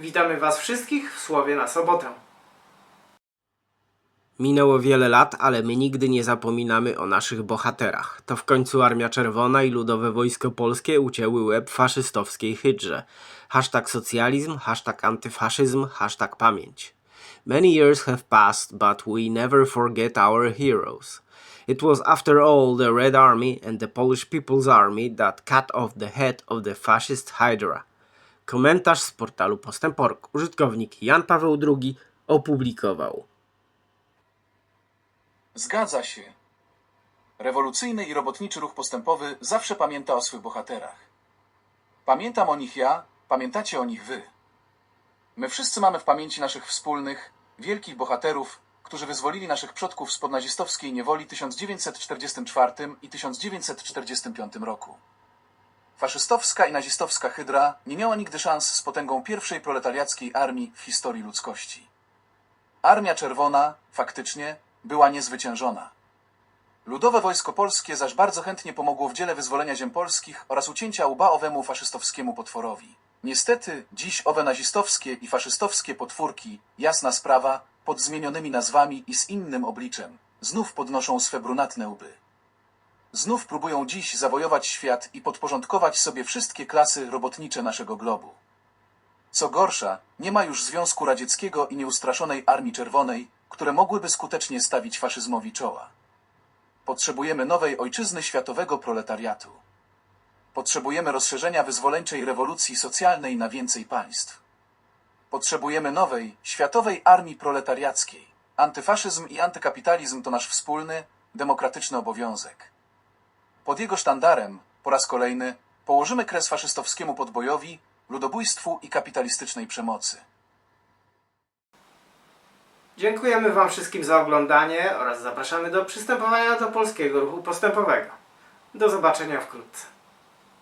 Witamy Was wszystkich w Słowie na sobotę. Minęło wiele lat, ale my nigdy nie zapominamy o naszych bohaterach. To w końcu Armia Czerwona i Ludowe Wojsko Polskie ucięły łeb faszystowskiej hydrze. Hashtag socjalizm, hashtag antyfaszyzm, hashtag pamięć. Many years have passed, but we never forget our heroes. It was after all the Red Army and the Polish People's Army that cut off the head of the fascist Hydra. Komentarz z portalu Postęporg. Użytkownik Jan Paweł II opublikował. Zgadza się. Rewolucyjny i robotniczy ruch postępowy zawsze pamięta o swych bohaterach. Pamiętam o nich ja, pamiętacie o nich wy. My wszyscy mamy w pamięci naszych wspólnych, wielkich bohaterów, którzy wyzwolili naszych przodków spod nazistowskiej niewoli w 1944 i 1945 roku. Faszystowska i nazistowska hydra nie miała nigdy szans z potęgą pierwszej proletariackiej armii w historii ludzkości. Armia Czerwona, faktycznie, była niezwyciężona. Ludowe Wojsko Polskie zaś bardzo chętnie pomogło w dziele wyzwolenia ziem polskich oraz ucięcia łba owemu faszystowskiemu potworowi. Niestety, dziś owe nazistowskie i faszystowskie potwórki, jasna sprawa, pod zmienionymi nazwami i z innym obliczem, znów podnoszą swe brunatne łby. Znów próbują dziś zawojować świat i podporządkować sobie wszystkie klasy robotnicze naszego globu. Co gorsza, nie ma już Związku Radzieckiego i nieustraszonej Armii Czerwonej, które mogłyby skutecznie stawić faszyzmowi czoła. Potrzebujemy nowej ojczyzny światowego proletariatu. Potrzebujemy rozszerzenia wyzwoleńczej rewolucji socjalnej na więcej państw. Potrzebujemy nowej, światowej armii proletariackiej. Antyfaszyzm i antykapitalizm to nasz wspólny, demokratyczny obowiązek. Pod jego sztandarem, po raz kolejny, położymy kres faszystowskiemu podbojowi, ludobójstwu i kapitalistycznej przemocy. Dziękujemy Wam wszystkim za oglądanie oraz zapraszamy do przystępowania do polskiego ruchu postępowego. Do zobaczenia wkrótce.